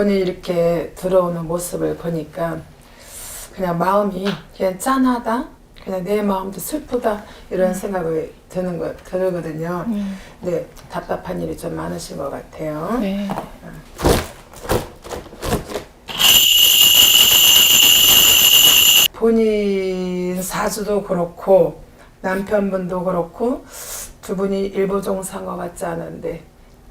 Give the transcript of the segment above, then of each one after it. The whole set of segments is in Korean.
본인이 이렇게 들어오는 모습을 보니까 그냥 마음이 그냥 짠하다 그냥 내 마음도 슬프다 이런 생각이 드는 거 들거든요. 음. 근데 답답한 일이 좀 많으신 것 같아요. 네. 본인 사주도 그렇고 남편분도 그렇고 두 분이 일부 종사한 것 같지 않은데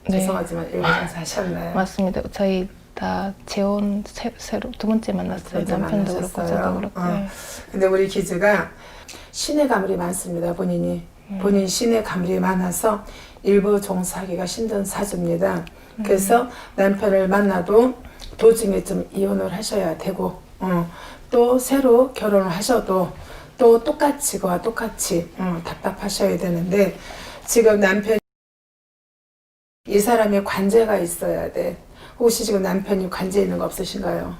네. 죄송하지만 일부 종사 하셨나요? 맞습니다. 저희 다 재혼 새, 새로 두 번째 만났어요. 번째 남편도 그렇고 만나셨어요? 저도 그렇고. 어. 네. 근데 우리 기즈가 신의 가물이 많습니다. 본인이 음. 본인 신의 가물이 많아서 일부 종사하기가 힘든 사주입니다. 음. 그래서 남편을 만나도 도중에 좀 이혼을 하셔야 되고 어, 또 새로 결혼을 하셔도 또 똑같이 그와 똑같이 어, 답답하셔야 되는데 지금 남편 이 사람의 관제가 있어야 돼. 혹시 지금 남편이 관제 있는 거 없으신가요?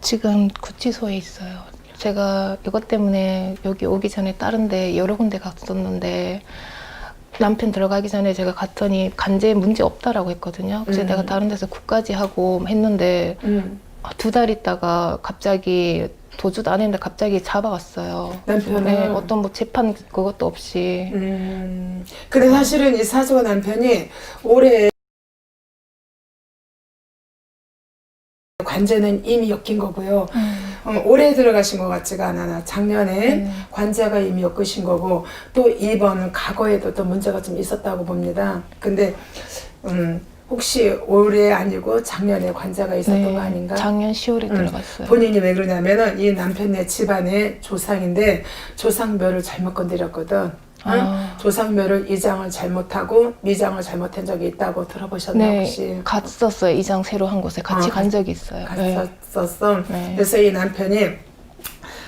지금 구치소에 있어요. 제가 이것 때문에 여기 오기 전에 다른데 여러 군데 갔었는데 남편 들어가기 전에 제가 갔더니 간제에 문제 없다라고 했거든요. 그래서 음. 내가 다른 데서 국까지 하고 했는데 음. 두 달 있다가 갑자기 도주도 안 했는데 갑자기 잡아왔어요. 남편은 네, 어떤 뭐 재판 그것도 없이 음, 근데 사실은 이 사주가 남편이 올해 관제는 이미 엮인 거고요. 어, 올해 들어가신 것 같지가 않아. 작년에 네. 관제가 이미 엮으신 거고 또 이번 과거에도 또 문제가 좀 있었다고 봅니다. 근데 음, 혹시 올해 아니고 작년에 관제가 있었던 네, 거 아닌가? 작년 10월에 음, 들어갔어요. 본인이 왜 그러냐면은 이 남편네 집안의 조상인데 조상묘를 잘못 건드렸거든. 응? 아. 조상묘를 이장을 잘못하고 미장을 잘못한 적이 있다고 들어보셨나 네, 혹시? 갔었어요. 이장 새로 한 곳에 같이 아, 간 적이 있어요. 네. 갔었어. 네. 그래서 이 남편이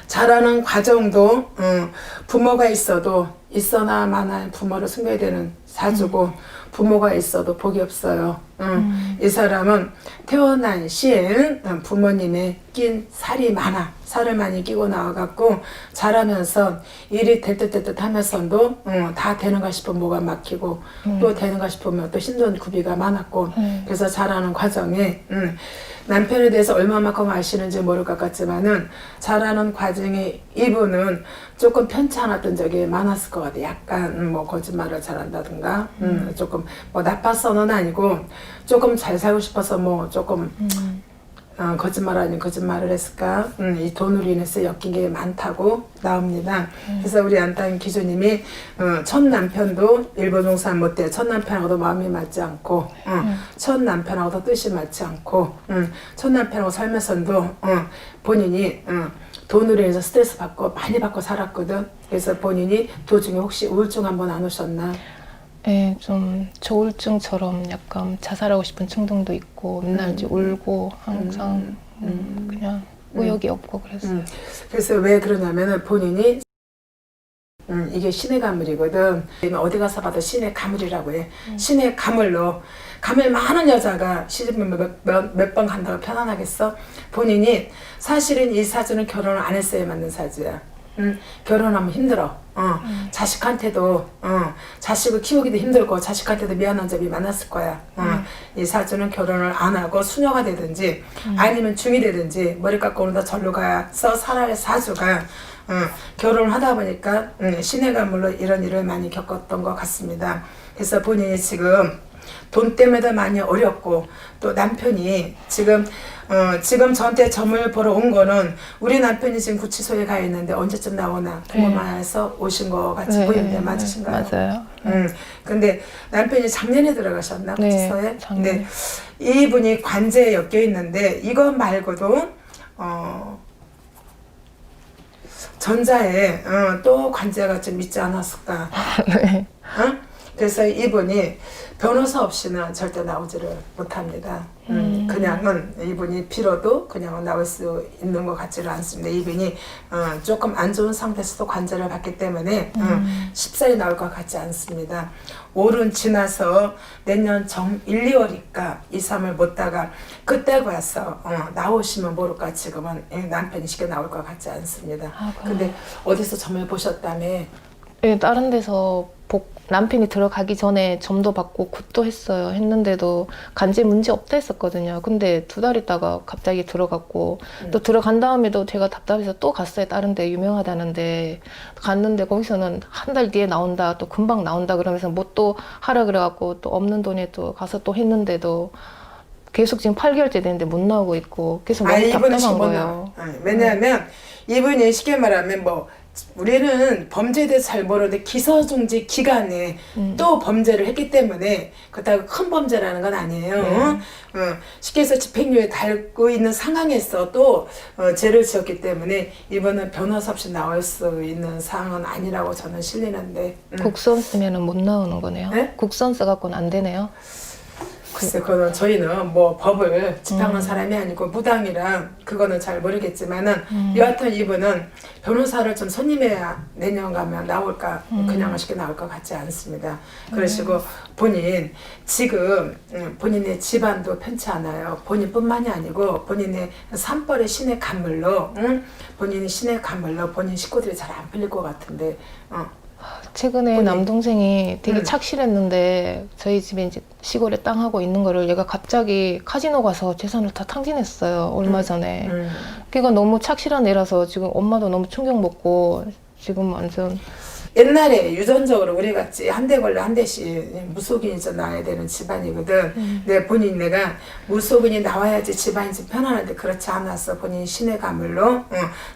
자라는 과정도 음, 부모가 있어도 있어나 마나 부모를 숨겨야 되는 사주고 부모가 있어도 복이 없어요. 음, 이 사람은 태어난 시엔 음, 부모님의 낀 살이 많아. 살을 많이 끼고 나와갖고 자라면서 일이 될듯될듯 하면서도 음, 다 되는가 싶으면 뭐가 막히고 또 되는가 싶으면 또 힘든 구비가 많았고 음. 그래서 자라는 과정에 음, 남편에 대해서 얼마만큼 아시는지 모를 것 같지만은 자라는 과정에 이분은 조금 편찮았던 적이 많았을 것 같아요. 약간 음, 뭐 거짓말을 잘한다든가 음, 조금 뭐 나빴어는 아니고 조금 잘 살고 싶어서 뭐 조금 음. 어, 거짓말 아닌 거짓말을 했을까? 음, 이 돈으로 인해서 엮인 게 많다고 나옵니다. 그래서 우리 안땅 기조님이 어, 첫 남편도 일본 종사 못해. 첫 남편하고도 마음이 맞지 않고, 어, 첫 남편하고도 뜻이 맞지 않고, 음, 첫 남편하고 살면서도 어, 본인이 어, 돈으로 인해서 스트레스 받고 많이 받고 살았거든. 그래서 본인이 도중에 혹시 우울증 한번 안 오셨나? 네, 좀 조울증처럼 약간 자살하고 싶은 충동도 있고 맨날 이제 울고 항상 음, 그냥 의욕이 없고 그랬어요. 음, 그래서 왜 그러냐면은 본인이 음, 이게 신의 가물이거든. 어디 가서 봐도 신의 가물이라고 해. 신의 가물로 가물 많은 여자가 시집을 몇번 간다고 편안하겠어? 본인이 사실은 이 사주는 결혼을 안 했어야 맞는 사주야. 음, 결혼하면 힘들어. 어, 자식한테도 어, 자식을 키우기도 힘들고 자식한테도 미안한 점이 많았을 거야. 어, 이 사주는 결혼을 안 하고 수녀가 되든지 아니면 중이 되든지 머리 깎고 오는다 절로 가서 살아야 사주가 어, 결혼을 하다 보니까 음, 신의 가물로 이런 일을 많이 겪었던 것 같습니다. 그래서 본인이 지금 돈 때문에도 많이 어렵고 또 남편이 지금 어, 지금 저한테 점을 보러 온 거는 우리 남편이 지금 구치소에 가 있는데 언제쯤 나오나 궁금해서 오신 거 같이 네, 보이는데 네, 맞으신가요? 맞아요. 음, 근데 남편이 작년에 들어가셨나 네, 구치소에? 작년에. 근데 이분이 관제에 엮여 있는데 이거 말고도 어 전자에 어, 또 관제가 좀 있지 않았을까? 네. 어? 그래서 이분이 변호사 없이는 절대 나오지를 못합니다. 음, 그냥은 이분이 빌어도 그냥은 나올 수 있는 것 같지를 않습니다. 이분이 어, 조금 안 좋은 상태에서도 관절을 받기 때문에 음. 쉽사리 나올 것 같지 않습니다. 올은 지나서 내년 정 1, 2월이니까 2, 3을 못 다가 그때 와서 어, 나오시면 모를까 지금은 예, 남편이 쉽게 나올 것 같지 않습니다. 아, 근데 어디서 점을 보셨다며 네, 다른 데서 복 남편이 들어가기 전에 점도 받고 굿도 했어요. 했는데도 간제 문제 없다 했었거든요. 근데 두 달 있다가 갑자기 들어갔고 음. 또 들어간 다음에도 제가 답답해서 또 갔어요. 다른 데 유명하다는데 갔는데 거기서는 한 달 뒤에 나온다 또 금방 나온다 그러면서 뭐 또 하라 그래갖고 또 없는 돈에 또 가서 또 했는데도 계속 지금 8개월째 됐는데 못 나오고 있고 계속 너무 아, 이분은 답답한 거예요. 나와. 어, 왜냐하면 이분이 쉽게 말하면 뭐 우리는 범죄에 대해서 잘 모르는데 기소중지 기간에 음. 또 범죄를 했기 때문에 그렇다고 큰 범죄라는 건 아니에요. 네. 어? 어, 쉽게 해서 집행유예 달고 있는 상황에서 또 어, 죄를 지었기 때문에 이분은 변호사 없이 나올 수 있는 상황은 아니라고 저는 실리는데 음. 국선 쓰면은 못 나오는 거네요. 네? 국선 써갖고는 안 되네요. 글쎄, 그거는 저희는 뭐 법을 집행하는 음. 사람이 아니고 무당이라 그거는 잘 모르겠지만은 음. 여하튼 이분은 변호사를 좀 손님해야 내년 가면 나올까 음. 그냥 쉽게 나올 것 같지 않습니다. 그러시고 본인 지금 음, 본인의 집안도 편치 않아요. 본인뿐만이 아니고 본인의 산벌의 신의 간물로 응? 본인이 신의 간물로 본인 식구들이 잘 안 풀릴 것 같은데 어. 최근에 본인. 남동생이 되게 음. 착실했는데 저희 집에 이제 시골에 땅하고 있는 거를 얘가 갑자기 카지노 가서 재산을 다 탕진했어요. 얼마 음. 전에. 음. 걔가 너무 착실한 애라서 지금 엄마도 너무 충격 먹고 지금 완전 옛날에 유전적으로 우리 같이 한 대 걸려 한 대씩 무속인이 좀 나와야 되는 집안이거든. 음. 내 본인 내가 무속인이 나와야지 집안이 좀 편안한데 그렇지 않았어. 본인이 신의 가물로 어,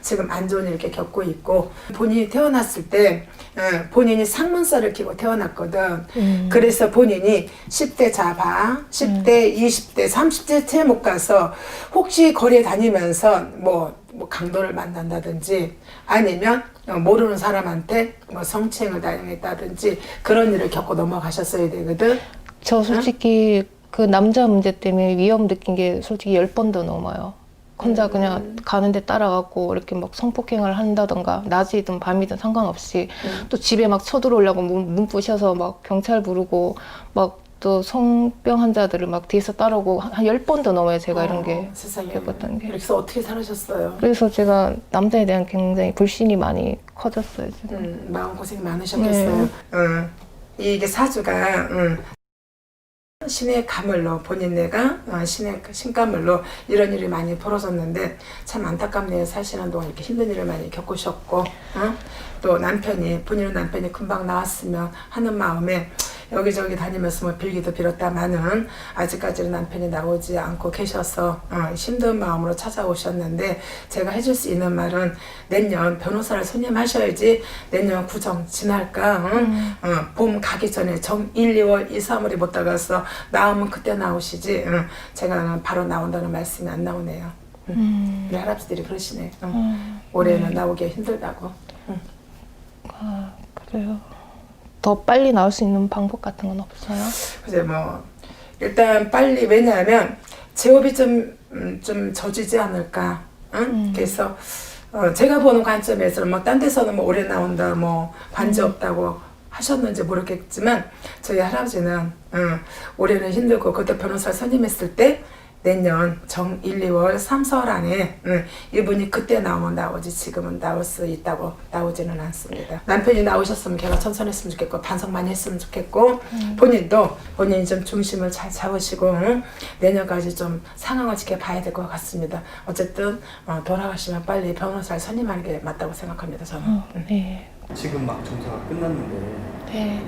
지금 안 좋은 일 이렇게 겪고 있고 본인이 태어났을 때 어, 본인이 상문살을 끼고 태어났거든. 음. 그래서 본인이 10대 자바, 10대, 20대, 30대 채 못 가서 혹시 거리에 다니면서 뭐, 뭐 강도를 만난다든지 아니면 어, 모르는 사람한테 뭐 성추행을 당했다든지 그런 일을 겪고 넘어가셨어야 되거든. 저 솔직히 그 남자 문제 때문에 위험 느낀 게 솔직히 열 번도 넘어요. 혼자 그냥 가는데 따라가고 이렇게 막 성폭행을 한다던가 낮이든 밤이든 상관없이 음. 또 집에 막 쳐들어오려고 문, 문 부셔서 막 경찰 부르고 막 또 성병 환자들을 막 뒤에서 따라오고 한열 번도 넘어요 제가 이런 게 어, 세상에. 겪었던 게. 그래서 어떻게 살으셨어요? 그래서 제가 남자에 대한 굉장히 불신이 많이 커졌어요 지금. 음, 마음 고생 많으셨겠어요. 네. 응. 이게 사주가 응. 신의 가물로 본인 내가 어, 신의 신가물로 이런 일이 많이 벌어졌는데 참 안타깝네요. 사시는 동안 이렇게 힘든 일을 많이 겪으셨고 응? 또 남편이 본인의 남편이 금방 나왔으면 하는 마음에 여기저기 다니면서 뭐 빌기도 빌었다마는 아직까지는 남편이 나오지 않고 계셔서 어, 힘든 마음으로 찾아오셨는데 제가 해줄 수 있는 말은 내년 변호사를 선임하셔야지 내년 구정 지날까 응? 음. 어, 봄 가기 전에 정 1, 2월, 2, 3월이 못 나가서 나오면 그때 나오시지 응. 제가 바로 나온다는 말씀이 안 나오네요 음. 우리 할아버지들이 그러시네 응. 음. 올해는 나오기 힘들다고 아 그래요. 더 빨리 나올 수 있는 방법 같은 건 없어요? 이제 뭐 일단 빨리 왜냐하면 제업이 좀, 음, 좀 젖이지 않을까. 응? 음. 그래서 어, 제가 보는 관점에서는 뭐딴 데서는 뭐 오래 나온다, 뭐 관제 음. 없다고 하셨는지 모르겠지만 저희 할아버지는 응, 올해는 힘들고 그때 변호사 선임했을 때 내년 정 1, 2월, 3, 4월 안에 응, 이분이 그때 나오면 나오지 지금은 나올 수 있다고 나오지는 않습니다. 남편이 나오셨으면 걔가 천천히 했으면 좋겠고 반성 많이 했으면 좋겠고 본인도 본인이 좀 중심을 잘 잡으시고 응, 내년까지 좀 상황을 지켜봐야 될 것 같습니다. 어쨌든 어, 돌아가시면 빨리 변호사를 선임하는 게 맞다고 생각합니다. 저는. 어, 응. 네. 지금 막 정사가 끝났는데 네.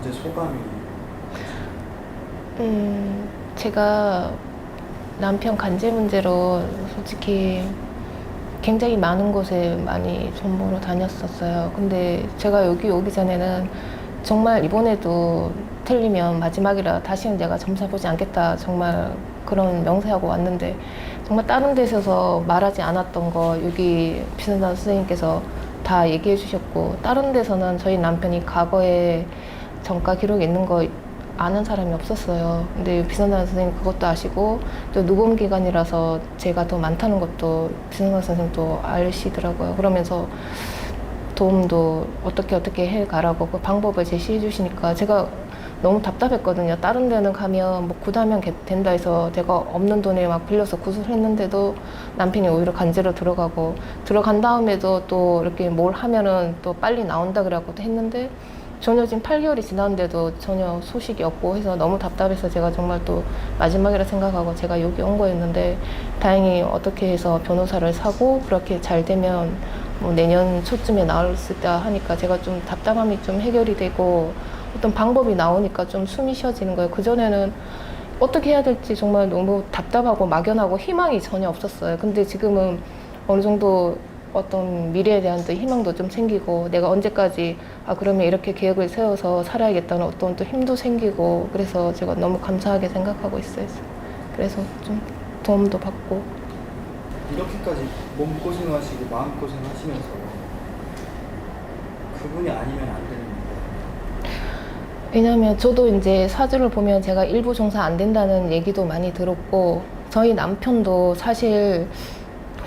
이제 소감이 음, 제가 남편 간제 문제로 솔직히 굉장히 많은 곳에 많이 전보로 다녔었어요. 근데 제가 여기 오기 전에는 정말 이번에도 틀리면 마지막이라 다시는 내가 점사 보지 않겠다. 정말 그런 명세하고 왔는데 정말 다른 데서 말하지 않았던 거 여기 비선사 선생님께서 다 얘기해 주셨고 다른 데서는 저희 남편이 과거에 전과 기록이 있는 거 아는 사람이 없었어요. 근데 비선사 선생님 그것도 아시고 또 누범 기간이라서 제가 더 많다는 것도 비선사 선생님도 아시더라고요. 그러면서 도움도 어떻게 어떻게 해 가라고 그 방법을 제시해 주시니까 제가 너무 답답했거든요. 다른 데는 가면 뭐 구다면 개- 된다 해서 제가 없는 돈을 막 빌려서 구술했는데도 남편이 오히려 간제로 들어가고 들어간 다음에도 또 이렇게 뭘 하면은 또 빨리 나온다 그래갖고 또 했는데 전혀 지금 8개월이 지났는데도 전혀 소식이 없고 해서 너무 답답해서 제가 정말 또 마지막이라 생각하고 제가 여기 온 거였는데 다행히 어떻게 해서 변호사를 사고 그렇게 잘 되면 뭐 내년 초쯤에 나올 수 있다 하니까 제가 좀 답답함이 좀 해결이 되고 어떤 방법이 나오니까 좀 숨이 쉬어지는 거예요. 그전에는 어떻게 해야 될지 정말 너무 답답하고 막연하고 희망이 전혀 없었어요. 근데 지금은 어느 정도 어떤 미래에 대한 또 희망도 좀 생기고 내가 언제까지 아 그러면 이렇게 계획을 세워서 살아야겠다는 어떤 또 힘도 생기고 그래서 제가 너무 감사하게 생각하고 있어요. 그래서 좀 도움도 받고 이렇게까지 몸 고생하시고 마음 고생하시면서 그분이 아니면 안 되는. 왜냐면 저도 이제 사주를 보면 제가 일부 종사 안 된다는 얘기도 많이 들었고 저희 남편도 사실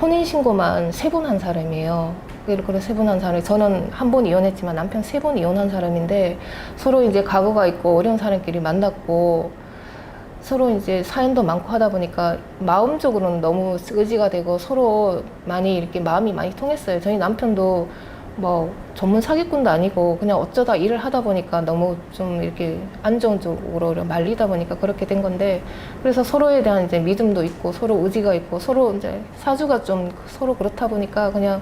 혼인신고만 세 번 한 사람이에요. 그래 세번한 사람이 저는 한 번 이혼했지만 남편 세 번 이혼한 사람인데 서로 이제 과거가 있고 어려운 사람끼리 만났고 서로 이제 사연도 많고 하다 보니까 마음적으로는 너무 의지가 되고 서로 많이 이렇게 마음이 많이 통했어요. 저희 남편도 뭐 전문 사기꾼도 아니고 그냥 어쩌다 일을 하다 보니까 너무 좀 이렇게 안정적으로 말리다 보니까 그렇게 된 건데 그래서 서로에 대한 이제 믿음도 있고 서로 의지가 있고 서로 이제 사주가 좀 서로 그렇다 보니까 그냥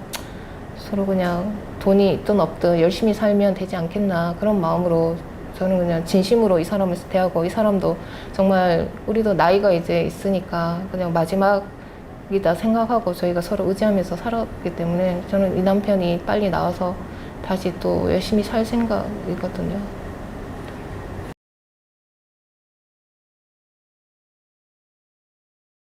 서로 그냥 돈이 있든 없든 열심히 살면 되지 않겠나 그런 마음으로 저는 그냥 진심으로 이 사람을 대하고 이 사람도 정말 우리도 나이가 이제 있으니까 그냥 마지막 이다 생각하고 저희가 서로 의지하면서 살았기 때문에 저는 이 남편이 빨리 나와서 다시 또 열심히 살 생각이거든요.